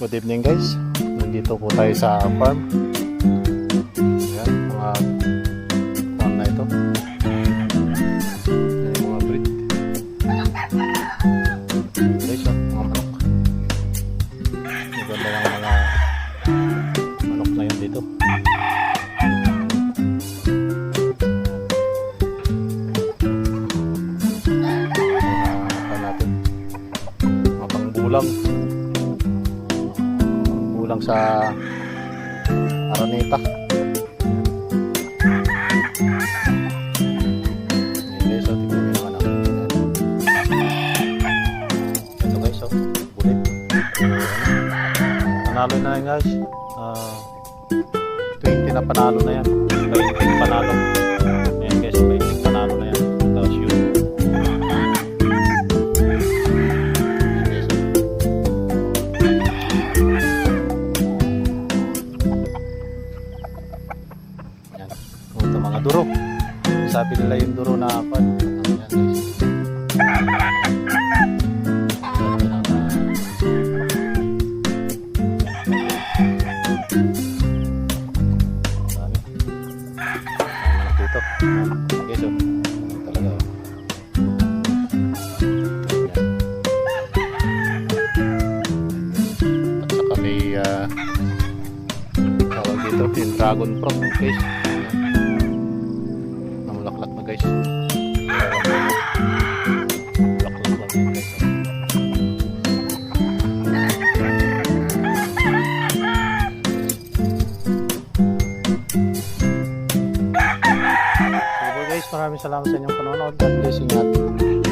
Good evening guys. Nandito po tayo sa farm. Ayan, mga farm na ito. Ayan, yung mga breed. Guys, oh, mga manok. Maganda lang mga manok na yun dito. Mga natin. Mga pangbulang kulang sa Araneta. Ayan guys, so tingnan nyo naman guys, so bulit. Panalo na yan guys. Ah, 20 na panalo na yan. 20 Ito mga duro. Sabi nila yung duro na pan. Ano dito. Okay, so. Talaga. At saka ah, tawag dito yung dragon fruit guys guys maraming salamat sa inyong panonood. God bless you.